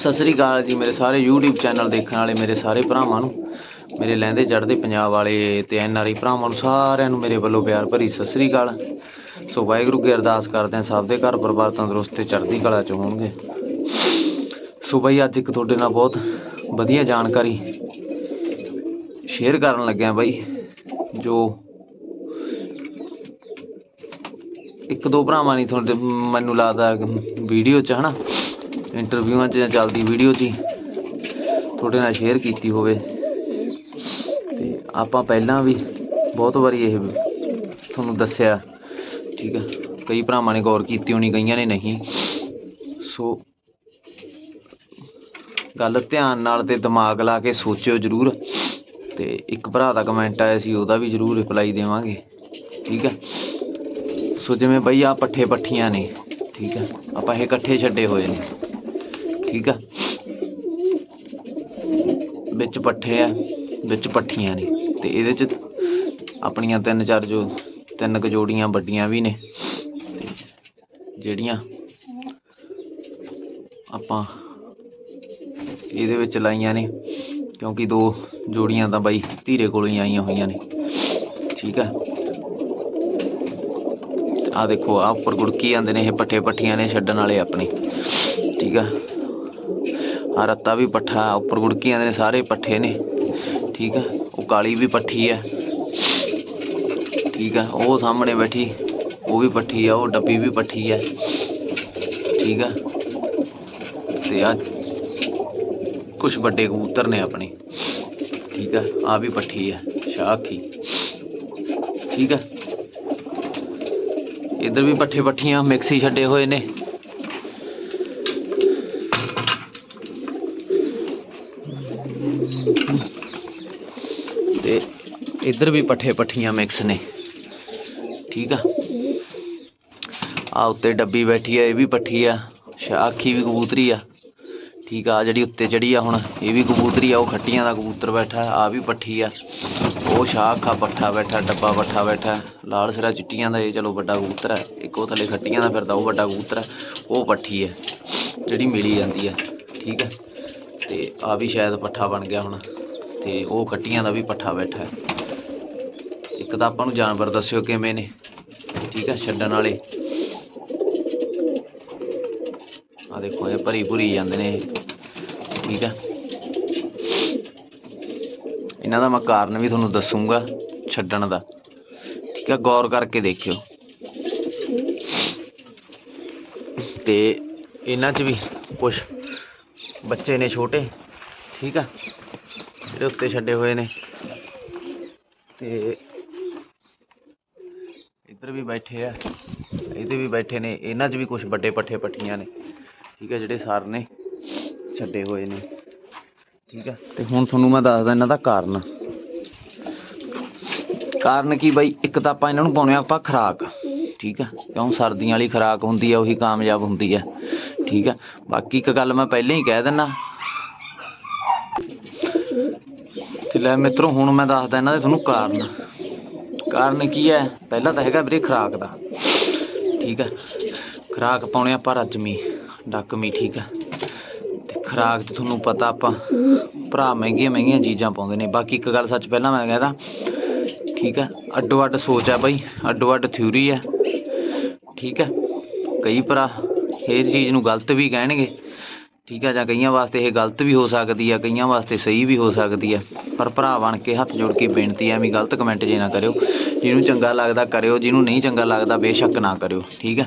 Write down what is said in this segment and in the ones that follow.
ਸਤਿ ਸ੍ਰੀ ਅਕਾਲ ਜੀ ਮੇਰੇ ਸਾਰੇ YouTube ਚੈਨਲ ਦੇਖਣ ਵਾਲੇ, ਮੇਰੇ ਸਾਰੇ ਭਰਾਵਾਂ ਨੂੰ, ਮੇਰੇ ਲਹਿੰਦੇ ਚੜ੍ਹਦੇ ਪੰਜਾਬ ਵਾਲੇ ਤੇ ਐਨਆਰਆਈ ਭਰਾਵਾਂ ਨੂੰ ਸਾਰਿਆਂ ਨੂੰ ਮੇਰੇ ਵੱਲੋਂ ਪਿਆਰ ਭਰੀ ਸਤਿ ਸ੍ਰੀ ਅਕਾਲ। ਸੋ ਵਾਹਿਗੁਰੂ ਕੀ ਅਰਦਾਸ ਕਰਦੇ ਹਾਂ, ਸਭ ਦੇ ਘਰ ਪਰਿਵਾਰ ਤੰਦਰੁਸਤ ਤੇ ਚੜ੍ਹਦੀ ਕਲਾ ਚ ਹੋਣਗੇ। ਸੋ ਬਈ ਅੱਜ ਇੱਕ ਤੁਹਾਡੇ ਨਾਲ ਬਹੁਤ ਵਧੀਆ ਜਾਣਕਾਰੀ ਸ਼ੇਅਰ ਕਰਨ ਲੱਗਿਆ ਬਈ, ਜੋ ਇੱਕ ਦੋ ਭਰਾਵਾਂ ਨੇ ਤੁਹਾਡੇ, ਮੈਨੂੰ ਲੱਗਦਾ ਵੀਡੀਓ 'ਚ ਹਨਾ ਇੰਟਰਵਿਊਆਂ 'ਚ ਜਾਂ ਚੱਲਦੀ ਵੀਡੀਓ 'ਚ ਹੀ ਤੁਹਾਡੇ ਨਾਲ ਸ਼ੇਅਰ ਕੀਤੀ ਹੋਵੇ। ਤੇ ਆਪਾਂ ਪਹਿਲਾਂ ਵੀ ਬਹੁਤ ਵਾਰੀ ਇਹ ਤੁਹਾਨੂੰ ਦੱਸਿਆ, ਠੀਕ ਹੈ ਕਈ ਭਰਾਵਾਂ ਨੇ ਗੌਰ ਕੀਤੀ ਹੋਣੀ, ਕਈਆਂ ਨੇ ਨਹੀਂ। ਸੋ ਗੱਲ ਧਿਆਨ ਨਾਲ ਤੇ ਦਿਮਾਗ ਲਾ ਕੇ ਸੋਚਿਓ ਜ਼ਰੂਰ। ਤੇ ਇੱਕ ਭਰਾ ਦਾ ਕਮੈਂਟ ਆਇਆ ਸੀ, ਉਹਦਾ ਵੀ ਜ਼ਰੂਰ ਰਿਪਲਾਈ ਦੇਵਾਂਗੇ, ਠੀਕ ਹੈ ਸੋ ਜਿਵੇਂ ਬਈ ਆ ਪੱਠੇ ਪੱਠੀਆਂ ਨੇ, ਠੀਕ ਹੈ ਆਪਾਂ ਇਹ ਇਕੱਠੇ ਛੱਡੇ ਹੋਏ ਨੇ। ਠੀਕ ਆ? ਵਿੱਚ ਪੱਠੇ ਆ, ਵਿੱਚ ਪੱਠੀਆਂ ਨੇ ਤੇ ਇਹਦੇ ਚ ਆਪਣੀਆਂ ਤਿੰਨ ਚਾਰ ਜੋ ਤਿੰਨ ਕੁ ਜੋੜੀਆਂ ਵੱਡੀਆਂ ਵੀ ਨੇ ਜਿਹੜੀਆਂ ਆਪਾਂ ਇਹਦੇ ਵਿੱਚ ਲਾਈਆਂ ਨੇ ਕਿਉਂਕਿ ਦੋ ਜੋੜੀਆਂ ਤਾਂ ਬਾਈ ਧੀਰੇ ਕੋਲੋਂ ਹੀ ਆਈਆਂ ਹੋਈਆਂ ਨੇ, ਠੀਕ ਆ? ਆ ਦੇਖੋ ਆ ਉੱਪਰ ਗੁੜਕੀ ਜਾਂਦੇ ਨੇ ਇਹ ਪੱਠੇ ਪੱਠੀਆਂ ਨੇ ਛੱਡਣ ਵਾਲੇ ਆਪਣੇ, ਠੀਕ ਆ? ਆ ਰੱਤਾ ਵੀ ਪੱਠਾ ਆ, ਉੱਪਰ ਗੁੜਕੀ ਜਾਂਦੇ ਨੇ ਸਾਰੇ ਪੱਠੇ ਨੇ। ਠੀਕ ਆ ਉਹ ਕਾਲੀ ਵੀ ਪੱਠੀ ਆ। ਠੀਕ ਆ ਉਹ ਸਾਹਮਣੇ ਬੈਠੀ ਉਹ ਵੀ ਪੱਠੀ ਆ ਉਹ ਡੱਬੀ ਵੀ ਪੱਠੀ ਆ। ਠੀਕ ਆ ਤੇ ਆ ਕੁਝ ਵੱਡੇ ਕਬੂਤਰ ਨੇ ਆਪਣੇ। ਠੀਕ ਆ ਆ ਵੀ ਪੱਠੀ ਆ ਸ਼ਾਖੀ ਠੀਕ ਆ ਇੱਧਰ ਵੀ ਪੱਠੇ ਪੱਠੀਆਂ ਮਿਕਸ ਹੀ ਛੱਡੇ ਹੋਏ ਨੇ। ਤੇ ਇੱਧਰ ਵੀ ਪੱਠੇ ਪੱਠੀਆਂ ਮਿਕਸ ਨੇ। ਠੀਕ ਆ? ਆ ਉੱਤੇ ਡੱਬੀ ਬੈਠੀ ਆ, ਇਹ ਵੀ ਪੱਠੀ ਆ। ਸ਼ਾਖੀ ਵੀ ਕਬੂਤਰੀ ਆ। ਠੀਕ ਆ ਜਿਹੜੀ ਉੱਤੇ ਚੜੀ ਆ ਹੁਣ, ਇਹ ਵੀ ਕਬੂਤਰੀ ਆ, ਉਹ ਖੱਟੀਆਂ ਦਾ ਕਬੂਤਰ ਬੈਠਾ ਆ ਵੀ ਪੱਠੀ ਆ। ਉਹ ਸ਼ਾਖਾ ਪੱਠਾ ਬੈਠਾ, ਡੱਬਾ ਪੱਠਾ ਬੈਠਾ। ਲਾਲ ਸਿਰਾ ਚਿੱਟੀਆਂ ਦਾ ਇਹ ਚਲੋ ਵੱਡਾ ਕਬੂਤਰ ਹੈ ਇੱਕ ਉਹ ਥੱਲੇ ਖੱਟੀਆਂ ਦਾ ਫਿਰਦਾ, ਉਹ ਵੱਡਾ ਕਬੂਤਰ ਹੈ ਉਹ ਪੱਠੀ ਹੈ ਜਿਹੜੀ ਮਿਲੀ ਜਾਂਦੀ ਹੈ ਠੀਕ ਹੈ ਤੇ ਆ ਵੀ ਸ਼ਾਇਦ ਪੱਠਾ ਬਣ ਗਿਆ ਹੁਣ ਤੇ ਉਹ ਖੱਟੀਆਂ ਦਾ ਵੀ ਪੱਠਾ ਬੈਠਾ ਹੈ। ਇੱਕ ਤਾਂ ਆਪਾਂ ਨੂੰ ਜਾਨਵਰ ਦੱਸਿਓ ਕਿਵੇਂ ਨੇ। ਠੀਕ ਹੈ, ਛੱਡਣ ਵਾਲੇ। ਆ ਦੇਖੋ, ਇਹ ਭਰੀ ਭੁਰੀ ਜਾਂਦੇ ਨੇ ਠੀਕ ਹੈ। ਇਹਨਾਂ ਦਾ ਮੈਂ ਕਾਰਨ ਵੀ ਤੁਹਾਨੂੰ ਦੱਸੂਗਾ ਛੱਡਣ ਦਾ। ਠੀਕ ਹੈ, ਗੌਰ ਕਰਕੇ ਦੇਖਿਓ। ਤੇ ਇਹਨਾਂ 'ਚ ਵੀ ਕੁਝ ਬੱਚੇ ਨੇ ਛੋਟੇ। ਠੀਕ ਆ? ਜਿਹੜੇ ਉੱਤੇ ਛੱਡੇ ਹੋਏ ਨੇ। ਤੇ ਇੱਧਰ ਵੀ ਬੈਠੇ ਆ। ਇਹਦੇ ਵੀ ਬੈਠੇ ਨੇ। ਇਹਨਾਂ 'ਚ ਵੀ ਕੁਝ ਵੱਡੇ ਪੱਠੇ ਪੱਠੀਆਂ ਨੇ। ਠੀਕ ਹੈ ਜਿਹੜੇ ਸਰ ਨੇ ਛੱਡੇ ਹੋਏ ਨੇ। ਠੀਕ ਆ? ਤੇ ਹੁਣ ਤੁਹਾਨੂੰ ਮੈਂ ਦੱਸਦਾ ਇਹਨਾਂ ਦਾ ਕਾਰਨ। ਕਾਰਨ ਕੀ ਬਈ? ਇੱਕ ਤਾਂ ਆਪਾਂ ਇਹਨਾਂ ਨੂੰ ਪਾਉਣੇ ਆ ਆਪਾਂ ਖਰਾਕ। ਠੀਕ ਆ? ਕਿਉਂ? ਸਰਦੀਆਂ ਵਾਲੀ ਖਰਾਕ ਹੁੰਦੀ ਆ, ਉਹੀ ਕਾਮਯਾਬ ਹੁੰਦੀ ਆ। ਠੀਕ ਹੈ। ਬਾਕੀ ਇੱਕ ਗੱਲ ਮੈਂ ਪਹਿਲਾਂ ਹੀ ਕਹਿ ਦਿੰਨਾ ਤੇ ਲੈ ਮਿੱਤਰੋ, ਹੁਣ ਮੈਂ ਦੱਸਦਾ ਇਹਨਾਂ ਦੇ ਤੁਹਾਨੂੰ ਕਾਰਨ। ਕਾਰਨ ਕੀ ਹੈ? ਪਹਿਲਾਂ ਤਾਂ ਹੈਗਾ ਵੀਰੇ ਖਰਾਕ ਦਾ। ਠੀਕ ਹੈ। ਖਰਾਕ ਪਾਉਣੇ ਆਪਾਂ ਰੱਜਮੀ ਡੱਕਮੀ ਠੀਕ ਆ ਤੇ ਖਰਾਕ ਤੇ ਤੁਹਾਨੂੰ ਪਤਾ ਆਪਾਂ ਭਰਾ ਮਹਿੰਗੀਆਂ ਮਹਿੰਗੀਆਂ ਚੀਜ਼ਾਂ ਪਾਉਂਦੇ ਨੇ। ਬਾਕੀ ਇੱਕ ਗੱਲ ਸੱਚ ਪਹਿਲਾਂ ਮੈਂ ਕਹਿੰਦਾ, ਠੀਕ ਹੈ। ਅੱਡੋ ਅੱਡ ਸੋਚ ਹੈ ਬਾਈ। ਅੱਡੋ ਅੱਡ ਥਿਊਰੀ ਹੈ। ਠੀਕ ਹੈ। ਕਈ ਭਰਾ ਇਹ ਚੀਜ਼ ਨੂੰ ਗਲਤ ਵੀ ਕਹਿਣਗੇ, ਠੀਕ ਹੈ ਜਾਂ ਕਈਆਂ ਵਾਸਤੇ ਇਹ ਗਲਤ ਵੀ ਹੋ ਸਕਦੀ ਆ, ਕਈਆਂ ਵਾਸਤੇ ਸਹੀ ਵੀ ਹੋ ਸਕਦੀ ਆ, ਪਰ ਭਰਾ ਬਣ ਕੇ ਹੱਥ ਜੋੜ ਕੇ ਬੇਨਤੀ ਆ ਵੀ ਗਲਤ ਕਮੈਂਟ ਜੇ ਨਾ ਕਰਿਓ, ਜਿਹਨੂੰ ਚੰਗਾ ਲੱਗਦਾ ਕਰਿਓ, ਜਿਹਨੂੰ ਨਹੀਂ ਚੰਗਾ ਲੱਗਦਾ ਬੇਸ਼ੱਕ ਨਾ ਕਰਿਓ, ਠੀਕ ਹੈ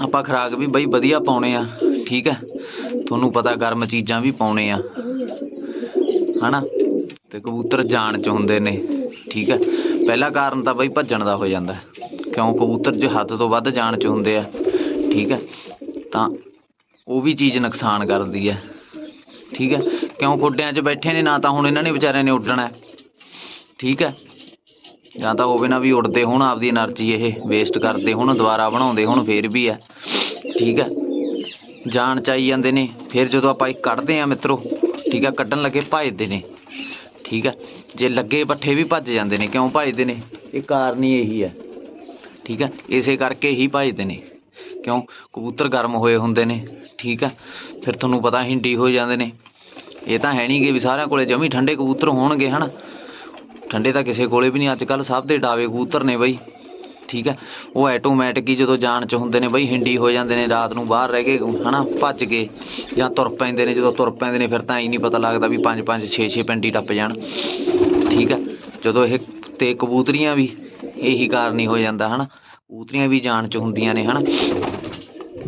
ਆਪਾਂ ਖਰਾਕ ਵੀ ਬਈ ਵਧੀਆ ਪਾਉਣੇ ਆ, ਠੀਕ ਹੈ ਤੁਹਾਨੂੰ ਪਤਾ ਗਰਮ ਚੀਜ਼ਾਂ ਵੀ ਪਾਉਣੇ ਆ, ਹਨਾ, ਤੇ ਕਬੂਤਰ ਜਾਣ ਚ ਹੁੰਦੇ ਨੇ, ਠੀਕ ਹੈ ਪਹਿਲਾ ਕਾਰਨ ਤਾਂ ਬਈ ਭੱਜਣ ਦਾ ਹੋ ਜਾਂਦਾ, ਕਿਉਂ ਕਬੂਤਰ ਜੇ ਹੱਦ ਤੋਂ ਵੱਧ ਜਾਣ ਚ ਹੁੰਦੇ ਆ ਠੀਕ ਹੈ? ਤਾਂ ਉਹ ਵੀ ਚੀਜ਼ ਨੁਕਸਾਨ ਕਰਦੀ ਹੈ। ਠੀਕ ਹੈ? ਕਿਉਂ ਗੋਡਿਆਂ 'ਚ ਬੈਠੇ ਨੇ? ਨਾ ਤਾਂ ਹੁਣ ਇਹਨਾਂ ਨੇ ਵਿਚਾਰਿਆਂ ਨੇ ਉੱਡਣਾ ਠੀਕ ਹੈ? ਜਾਂ ਤਾਂ ਹੋਵੇ ਨਾ ਵੀ ਉੱਡਦੇ ਹੋਣ, ਆਪਦੀ એનર્ਜੀ ਇਹ ਵੇਸਟ ਕਰਦੇ ਹੋਣ, ਦੁਬਾਰਾ ਬਣਾਉਂਦੇ ਹੋਣ, ਫੇਰ ਵੀ ਹੈ। ਠੀਕ ਹੈ? ਜਾਣ ਚਾਈ ਜਾਂਦੇ ਨੇ। ਫਿਰ ਜਦੋਂ ਆਪਾਂ ਇਹ ਕੱਢਦੇ ਆ ਮਿੱਤਰੋ, ਠੀਕ ਹੈ? ਕੱਢਣ ਲੱਗੇ ਭੱਜਦੇ ਨੇ। ਠੀਕ ਹੈ? ਜੇ ਲੱਗੇ ਪੱਠੇ ਵੀ ਭੱਜ ਜਾਂਦੇ ਨੇ। ਕਿਉਂ ਭੱਜਦੇ ਨੇ? ਇਹ ਕਾਰਨ ਹੀ ਇਹੀ ਹੈ। ਠੀਕ ਹੈ? ਇਸੇ ਕਰਕੇ ਹੀ ਭੱਜਦੇ ਨੇ। ਕਿਉਂ? ਕਬੂਤਰ ਗਰਮ ਹੋਏ ਹੁੰਦੇ ਨੇ, ਠੀਕ ਆ? ਫਿਰ ਤੁਹਾਨੂੰ ਪਤਾ ਹਿੰਡੀ ਹੋ ਜਾਂਦੇ ਨੇ। ਇਹ ਤਾਂ ਹੈ ਨਹੀਂ ਕਿ ਵੀ ਸਾਰਿਆਂ ਕੋਲੇ ਜਮੀ ਠੰਡੇ ਕਬੂਤਰ ਹੋਣਗੇ, ਹਨਾ? ਠੰਡੇ ਤਾਂ ਕਿਸੇ ਕੋਲੇ ਵੀ ਨਹੀਂ ਅੱਜ ਕੱਲ ਸਭ ਦੇ ਡਾਵੇ ਕਬੂਤਰ ਨੇ ਬਈ, ਠੀਕ ਹੈ ਉਹ ਆਟੋਮੈਟਿਕ ਹੀ ਜਦੋਂ ਜਾਣ ਚ ਹੁੰਦੇ ਨੇ ਬਈ, ਹਿੰਡੀ ਹੋ ਜਾਂਦੇ ਨੇ, ਰਾਤ ਨੂੰ ਬਾਹਰ ਰਹਿ ਕੇ, ਹਨਾ, ਭੱਜ ਕੇ ਜਾਂ ਤੁਰ ਪੈਂਦੇ ਨੇ, ਜਦੋਂ ਤੁਰ ਪੈਂਦੇ ਨੇ, ਫਿਰ ਤਾਂ ਹੀ ਨਹੀਂ ਪਤਾ ਲੱਗਦਾ ਵੀ 5 5 6 6 ਪਿੰਡੀ ਟੱਪ ਜਾਣ, ਠੀਕ ਹੈ ਜਦੋਂ ਇਹ ਤੇ ਕਬੂਤਰੀਆਂ ਵੀ ਇਹੀ ਕਾਰਨ ਹੀ ਹੋ ਜਾਂਦਾ, ਹਨਾ? ਕਬੂਤਰੀਆਂ ਵੀ ਜਾਣ ਚ ਹੁੰਦੀਆਂ ਨੇ, ਹਨਾ?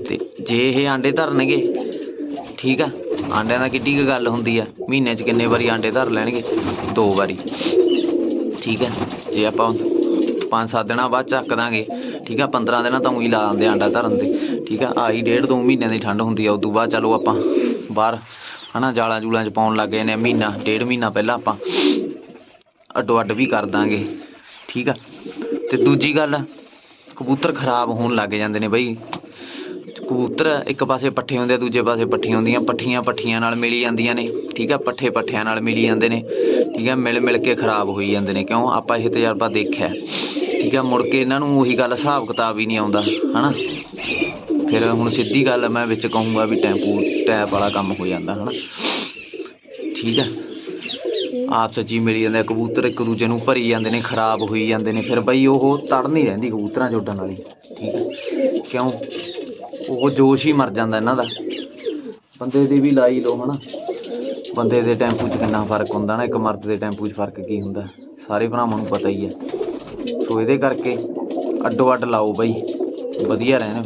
ਤੇ ਜੇ ਇਹ ਆਂਡੇ ਧਰਨਗੇ, ਠੀਕ ਆ? ਆਂਡਿਆਂ ਦਾ ਕਿੱਡੀ ਕੁ ਗੱਲ ਹੁੰਦੀ ਆ? ਮਹੀਨੇ 'ਚ ਕਿੰਨੇ ਵਾਰੀ ਆਂਡੇ ਧਰ ਲੈਣਗੇ? ਦੋ ਵਾਰੀ। ਠੀਕ ਹੈ ਜੇ ਆਪਾਂ ਪੰਜ ਸੱਤ ਦਿਨਾਂ ਬਾਅਦ ਚੱਕ ਦਾਂਗੇ, ਠੀਕ ਆ? 15 ਦਿਨਾਂ ਤਾਂ ਉਹੀ ਲਾ ਦਿੰਦੇ ਆਂਡਾ ਧਰਨ ਦੇ, ਠੀਕ ਆ? ਆਹੀ ਡੇਢ ਦੋ ਮਹੀਨਿਆਂ ਦੀ ਠੰਡ ਹੁੰਦੀ ਆ, ਉਦੋਂ ਬਾਅਦ ਚਲੋ ਆਪਾਂ ਬਾਹਰ, ਹਨਾ, ਜਾਲਾਂ ਜੂਲਾਂ 'ਚ ਪਾਉਣ ਲੱਗ ਗਏ ਨੇ ਮਹੀਨਾ, ਡੇਢ ਮਹੀਨਾ ਪਹਿਲਾਂ ਆਪਾਂ ਅੱਡੋ ਅੱਡ ਵੀ ਕਰ ਦਾਂਗੇ, ਠੀਕ ਆ? ਤੇ ਦੂਜੀ ਗੱਲ ਕਬੂਤਰ ਖਰਾਬ ਹੋਣ ਲੱਗ ਜਾਂਦੇ ਨੇ ਬਈ। ਕਬੂਤਰ ਇੱਕ ਪਾਸੇ ਪੱਠੇ ਹੁੰਦੇ ਆ, ਦੂਜੇ ਪਾਸੇ ਪੱਠੀਆਂ ਹੁੰਦੀਆਂ। ਪੱਠੀਆਂ ਪੱਠੀਆਂ ਨਾਲ ਮਿਲੀ ਜਾਂਦੀਆਂ ਨੇ, ਠੀਕ ਆ? ਪੱਠੇ ਪੱਠਿਆਂ ਨਾਲ ਮਿਲੀ ਜਾਂਦੇ ਨੇ, ਠੀਕ ਆ? ਮਿਲ ਮਿਲ ਕੇ ਖਰਾਬ ਹੋਈ ਜਾਂਦੇ ਨੇ। ਕਿਉਂ? ਆਪਾਂ ਇਹ ਤਜਰਬਾ ਦੇਖਿਆ। ਠੀਕ ਆ? ਮੁੜ ਕੇ ਇਹਨਾਂ ਨੂੰ ਉਹੀ ਗੱਲ ਹਿਸਾਬ ਕਿਤਾਬ ਹੀ ਨਹੀਂ ਆਉਂਦਾ, ਹਨਾ? ਫਿਰ ਹੁਣ ਸਿੱਧੀ ਗੱਲ ਮੈਂ ਵਿੱਚ ਕਹੂੰਗਾ ਵੀ ਟੈਂਪੂ, ਟੈਪ ਵਾਲਾ ਕੰਮ ਹੋ ਜਾਂਦਾ, ਹਨਾ? ਠੀਕ ਆ? ਆਪਸ ਵਿੱਚ ਹੀ ਮਿਲੀ ਜਾਂਦੇ ਆ, ਕਬੂਤਰ ਇੱਕ ਦੂਜੇ ਨੂੰ ਭਰੀ ਜਾਂਦੇ ਨੇ ਖਰਾਬ ਹੋਈ ਜਾਂਦੇ ਨੇ ਫਿਰ ਬਈ ਉਹ ਤੜ ਨਹੀਂ ਰਹਿੰਦੀ ਕਬੂਤਰਾਂ 'ਚ ਉੱਡਣ ਵਾਲੀ ਠੀਕ ਹੈ। ਕਿਉਂ? ਉਹ ਜੋਸ਼ ਹੀ ਮਰ ਜਾਂਦਾ ਇਹਨਾਂ ਦਾ। ਬੰਦੇ ਦੀ ਵੀ ਲਾਈ ਲਓ ਹਨਾ। ਬੰਦੇ ਦੇ ਟੈਂਪੂ 'ਚ ਕਿੰਨਾ ਫ਼ਰਕ ਹੁੰਦਾ ਨਾ ਇੱਕ ਮਰਦ ਦੇ ਟੈਂਪੂ 'ਚ ਫ਼ਰਕ ਕੀ ਹੁੰਦਾ? ਸਾਰੇ ਭਰਾਵਾਂ ਨੂੰ ਪਤਾ ਹੀ ਹੈ। ਸੋ ਇਹਦੇ ਕਰਕੇ ਅੱਡੋ ਅੱਡ ਲਾਓ ਬਈ ਵਧੀਆ ਰਹਿਣ।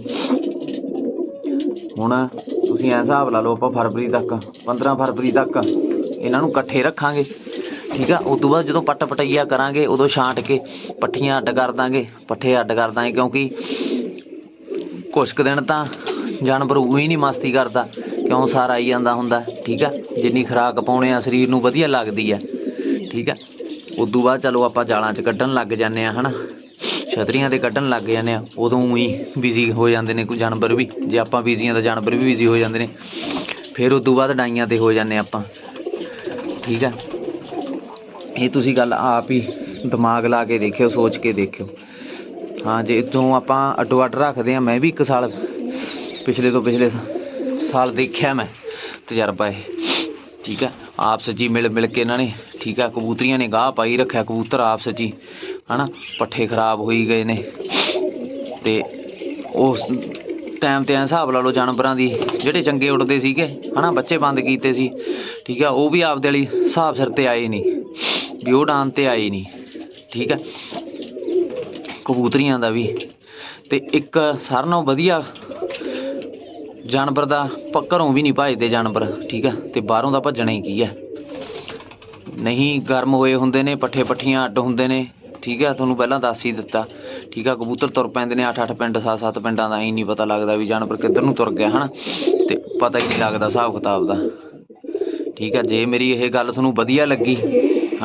ਹੁਣ ਤੁਸੀਂ ਐਂ ਹਿਸਾਬ ਲਾ ਲਓ ਆਪਾਂ ਫਰਵਰੀ ਤੱਕ 15 ਫਰਵਰੀ ਤੱਕ ਇਹਨਾਂ ਨੂੰ ਇਕੱਠੇ ਰੱਖਾਂਗੇ। ਠੀਕ ਆ? ਉਸ ਤੋਂ ਬਾਅਦ ਜਦੋਂ ਪੱਟ ਪਟਈਆ ਕਰਾਂਗੇ, ਉਦੋਂ ਛਾਂਟ ਕੇ ਪੱਠੀਆਂ ਅੱਡ ਕਰ ਦਾਂਗੇ। ਪੱਠੇ ਅੱਡ ਕਰ ਦਾਂਗੇ ਕਿਉਂਕਿ ਕੁਛ ਕੁ ਦਿਨ ਤਾਂ ਜਾਨਵਰ ਉਹੀ ਨਹੀਂ ਮਸਤੀ ਕਰਦਾ। ਕਿਉਂ ਸਾਰ ਆਈ ਜਾਂਦਾ ਹੁੰਦਾ, ਠੀਕ ਆ? ਜਿੰਨੀ ਖੁਰਾਕ ਪਾਉਣੇ ਆ, ਸਰੀਰ ਨੂੰ ਵਧੀਆ ਲੱਗਦੀ ਆ, ਠੀਕ ਆ? ਉਦੋਂ ਬਾਅਦ ਚਲੋ ਆਪਾਂ ਜਾਲਾਂ 'ਚ ਕੱਢਣ ਲੱਗ ਜਾਂਦੇ ਆ, ਹਨਾ? ਛਤਰੀਆਂ ਤੇ ਕੱਢਣ ਲੱਗ ਜਾਂਦੇ ਆ, ਉਦੋਂ ਹੀ ਬਿਜ਼ੀ ਹੋ ਜਾਂਦੇ ਨੇ ਕੋਈ ਜਾਨਵਰ ਵੀ। ਜੇ ਆਪਾਂ ਬਿਜ਼ੀ ਆ ਤਾਂ ਜਾਨਵਰ ਵੀ ਬਿਜ਼ੀ ਹੋ ਜਾਂਦੇ ਨੇ। ਫਿਰ ਉਦੋਂ ਬਾਅਦ ਡਾਈਆਂ ਤੇ ਹੋ ਜਾਂਦੇ ਆਪਾਂ, ਠੀਕ ਆ? ਇਹ ਤੁਸੀਂ ਗੱਲ ਆਪ ਹੀ ਦਿਮਾਗ ਲਾ ਕੇ ਦੇਖਿਓ, ਸੋਚ ਕੇ ਦੇਖਿਓ। ਹਾਂ, ਜੇ ਤੋਂ ਆਪਾਂ ਅੱਡੋ ਅੱਡ ਰੱਖਦੇ ਆ ਮੈਂ ਵੀ ਇੱਕ ਸਾਲ ਪਿਛਲੇ ਤੋਂ ਪਿਛਲੇ ਸਾਲ ਦੇਖਿਆ ਮੈਂ ਤਜਰਬਾ ਇਹ। ਠੀਕ ਹੈ ਆਪਸ ਜੀ ਮਿਲ ਮਿਲ ਕੇ ਇਹਨਾਂ ਨੇ, ਠੀਕ ਹੈ ਕਬੂਤਰੀਆਂ ਨੇ ਗਾਹ ਪਾਈ ਰੱਖਿਆ, ਕਬੂਤਰ ਆਪਸ ਜੀ ਹੀ ਹਨਾ? ਪੱਠੇ ਖਰਾਬ ਹੋਈ ਗਏ ਨੇ। ਤੇ ਉਸ ਟਾਈਮ ਤੇ ਐਂ ਹਿਸਾਬ ਲਾ ਲਓ ਜਾਨਵਰਾਂ ਦੀ, ਜਿਹੜੇ ਚੰਗੇ ਉੱਡਦੇ ਸੀਗੇ, ਹਨਾ? ਬੱਚੇ ਬੰਦ ਕੀਤੇ ਸੀ। ਠੀਕ ਹੈ ਉਹ ਵੀ ਆਪਦੇ ਵਾਲੀ ਹਿਸਾਬ ਸਿਰ ਤੇ ਆਏ ਨਹੀਂ। ਵੀ ਉਹ ਡਾਨ ਤੇ ਆਏ ਨਹੀਂ ਠੀਕ ਹੈ। ਕਬੂਤਰੀਆਂ ਦਾ ਵੀ। ਤੇ ਇੱਕ ਸਾਰਿਆਂ ਨਾਲੋਂ ਵਧੀਆ ਜਾਨਵਰ ਦਾ ਘਰੋਂ ਵੀ ਨਹੀਂ ਭੱਜਦੇ ਜਾਨਵਰ, ਠੀਕ ਆ ਤੇ ਬਾਹਰੋਂ ਦਾ ਭੱਜਣਾ ਹੀ ਕੀ ਹੈ। ਨਹੀਂ ਗਰਮ ਹੋਏ ਹੁੰਦੇ ਨੇ ਪੱਠੇ ਪੱਠੀਆਂ ਅੱਡ ਹੁੰਦੇ ਨੇ, ਠੀਕ ਹੈ। ਤੁਹਾਨੂੰ ਪਹਿਲਾਂ ਦੱਸ ਹੀ ਦਿੱਤਾ, ਠੀਕ ਆ ਕਬੂਤਰ ਤੁਰ ਪੈਂਦੇ ਨੇ 8-8 ਪਿੰਡ 7-7 ਪਿੰਡਾਂ ਦਾ ਹੀ ਨਹੀਂ ਪਤਾ ਲੱਗਦਾ ਵੀ ਜਾਨਵਰ ਕਿੱਧਰ ਨੂੰ ਤੁਰ ਗਿਆ, ਹਨਾ। ਤੇ ਪਤਾ ਹੀ ਨਹੀਂ ਲੱਗਦਾ ਹਿਸਾਬ ਕਿਤਾਬ ਦਾ, ਠੀਕ ਆ ਜੇ ਮੇਰੀ ਇਹ ਗੱਲ ਤੁਹਾਨੂੰ ਵਧੀਆ ਲੱਗੀ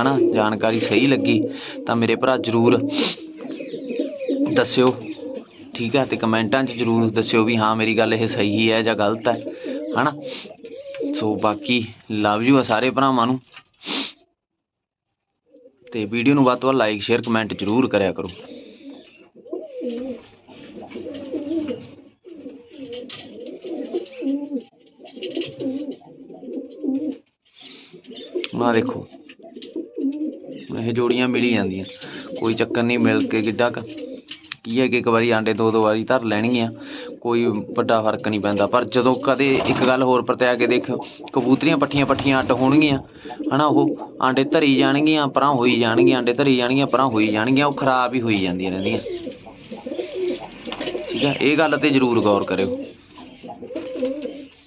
ਹਨਾ, ਜਾਣਕਾਰੀ ਸਹੀ ਲੱਗੀ, ਤਾਂ ਮੇਰੇ ਭਰਾ ਜਰੂਰ ਦੱਸਿਓ, ਠੀਕ ਹੈ, ਤੇ ਕਮੈਂਟਾਂ 'ਚ ਜਰੂਰ ਦੱਸਿਓ ਵੀ ਹਾਂ, ਮੇਰੀ ਗੱਲ ਇਹ ਸਹੀ ਹੈ ਜਾਂ ਗਲਤ ਹੈ, ਹਨਾ? ਸੋ ਬਾਕੀ ਲਵ ਯੂ ਆ ਸਾਰੇ ਭਰਾਵਾਂ ਨੂੰ। ਤੇ ਵੀਡੀਓ ਨੂੰ ਵੱਧ ਤੋਂ ਵੱਧ ਲਾਈਕ ਸ਼ੇਅਰ ਕਮੈਂਟ ਜਰੂਰ ਕਰਿਆ ਕਰੋ। ਆਹ ਦੇਖੋ। ਇਹ ਜੋੜੀਆਂ ਮਿਲੀ ਜਾਂਦੀਆਂ। ਕੋਈ ਚੱਕਰ ਨਹੀਂ, ਮਿਲ ਕੇ ਕਿੱਡਾ ਕ, ਕੀ ਹੈ ਕਿ ਇੱਕ ਵਾਰੀ ਆਂਡੇ ਦੋ ਦੋ ਵਾਰੀ ਧਰ ਲੈਣਗੀਆਂ ਕੋਈ ਵੱਡਾ ਫ਼ਰਕ ਨਹੀਂ ਪੈਂਦਾ। ਪਰ ਜਦੋਂ ਕਦੇ ਇੱਕ ਗੱਲ ਹੋਰ ਪਰਤਿਆ ਕੇ ਦੇਖ, ਕਬੂਤਰੀਆਂ ਪੱਠੀਆਂ ਪੱਠੀਆਂ ਅੱਡ ਹੋਣਗੀਆਂ, ਹਨਾ ਉਹ ਆਂਡੇ ਧਰੀ ਜਾਣਗੀਆਂ, ਪਰਾਂ ਹੋਈ ਜਾਣਗੀਆਂ, ਆਂਡੇ ਧਰੀ ਜਾਣਗੀਆਂ, ਪਰਾਂ ਹੋਈ ਜਾਣਗੀਆਂ, ਉਹ ਖਰਾਬ ਹੀ ਹੋਈ ਜਾਂਦੀਆਂ ਰਹਿੰਦੀਆਂ। ਠੀਕ ਹੈ, ਇਹ ਗੱਲ ਤੇ ਜ਼ਰੂਰ ਗੌਰ ਕਰਿਓ।